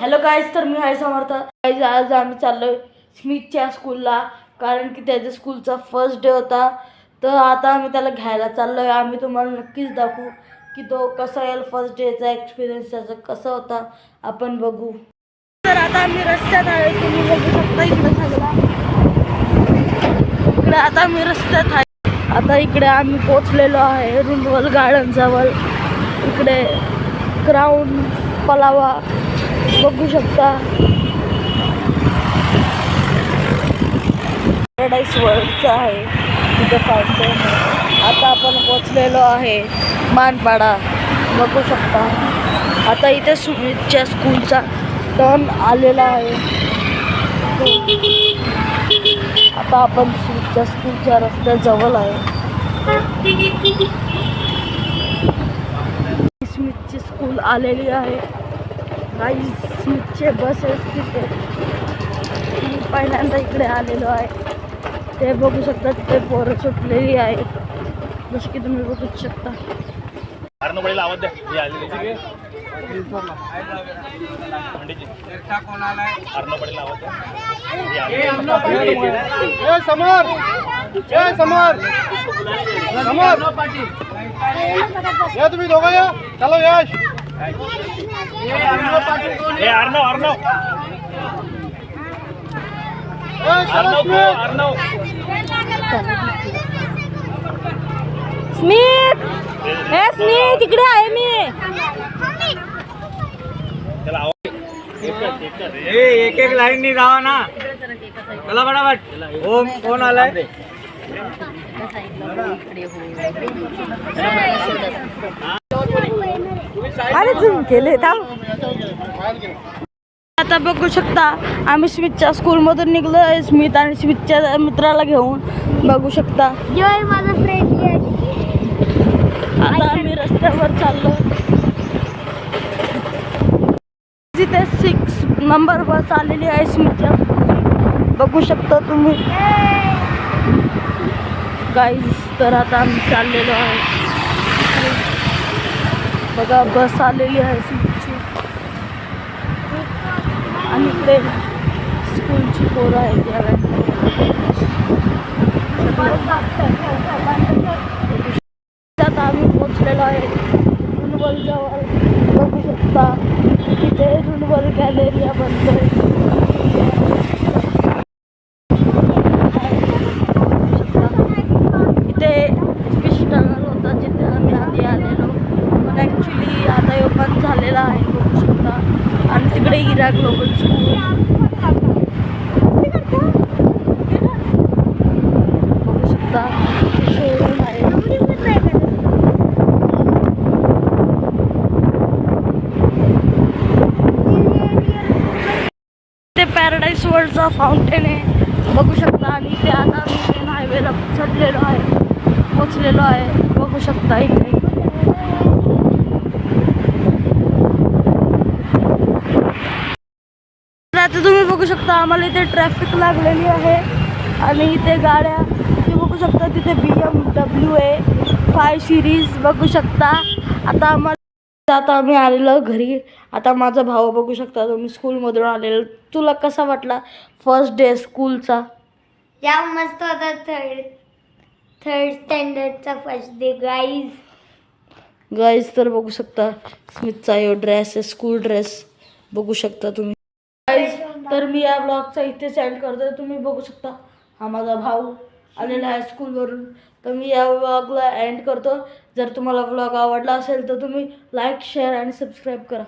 Hello guys तर मी आहे समर्थ. Guys आज आम्ही चाललोय स्मिथच्या स्कूलला कारण की त्याच्या स्कूलचा फर्स्ट डे होता. तर आता आम्ही त्याला घ्यायला चाललोय. आम्ही तुम्हाला नक्कीच दाखवू की तो कसा येईल फर्स्ट डेचा एक्सपिरियन्स त्याचा कसा होता. आपण बघू. तर आता आम्ही रस्त्यात आहे. तुम्ही बघू शकता इकडे सगळा इकडे आता आम्ही रस्त्यात आहे. आता इकडे आम्ही पोचलेलो आहे रुंडवल गार्डन जवळ. इकडे ग्राउंड पलावा. बघू शकता. पॅराडाईस वर्ल्डचा आहे. तिथे फाउंटेन आता आपण पोचलेलो आहे मानपाडा. बघू शकता. आता इथे सुमितच्या स्कूलचा टर्न आलेला आहे. आता आपण सुमितच्या स्कूलच्या रस्त्याजवळ आहे. स्मिथची स्कूल आलेली आहे. काही स्मिथचे बसेस तिथे. मी पहिल्यांदा इकडे आलेलो आहे. ते बघू शकता तिथे पोरं सुटलेली आहेत. जसं की तुम्ही बघू शकता. समोर! ए समोर! समोर! या तुम्ही दोघं या. चला यश! स्मित. स्मित इकडे आए मी. एक एक लाइन नहीं रहा ना चला फटाफट. ओम कौन आला है? अरे तुम्ही केले थांब. आता बघू शकता आम्ही स्मिथच्या स्कूलमधून निघलो स्मिथ आणि स्मिथच्या मित्राला घेऊन बघू शकता. आता आम्ही रस्त्यावर चाललो तिथे सिक्स नंबर बस आलेली आहे स्मिथच्या बघू शकता तुम्ही. गाईज तर आता आम्ही चाललेलो आहे बघा बस आलेली आहे स्कूलची. आणि इकडे स्कूलची पोरं आहेत या त्यात आम्ही पोचलेलो आहे. रुणवल जवळ. बघू शकता तिथे रुणवल गॅलेरिया बनतोय इथे फिश टनल होता जिथे आम्ही आधी आलेलो पण ॲक्च्युली आता यो बंद झालेला आहे बघू शकता. आणि तिकडे इराक लोक बघू शकता. शोरूम आहे. ते पॅराडाईस वर्ल्डचा फाउंटेन आहे. बघू शकता. आणि ते आता मी मेन हायवेला चढलेलो आहे. पोचलेलो आहे. बघू शकता इकडे तर आता तुम्ही बघू शकता आम्हाला इथे ट्रॅफिक लागलेली आहे. आणि इथे गाड्या तुम्ही बघू शकता तिथे बी एम डब्ल्यू आहे फाय सिरीज बघू शकता. आता आम्हाला आता आम्ही आलेलो घरी. आता माझा भाऊ बघू शकता तुम्ही स्कूलमधून आलेलो. तुला कसा वाटला फर्स्ट डे स्कूलचा या मस्त होता थर्ड थर्ड स्टँडर्डचा फर्स्ट डे गाईज गाईज तर बघू शकता स्मिथचा यो ड्रेस आहे स्कूल ड्रेस बघू शकता तुम्ही. तर मी या ब्लॉगचा इथेच सेंड करतो. तुम्ही बघू शकता हा माझा भाऊ आलेला आहे स्कूलवरून तर मी या ब्लॉगला एंड करतो. जर तुम्हाला ब्लॉग आवडला असेल तर तुम्ही लाईक शेअर आणि सबस्क्राईब करा.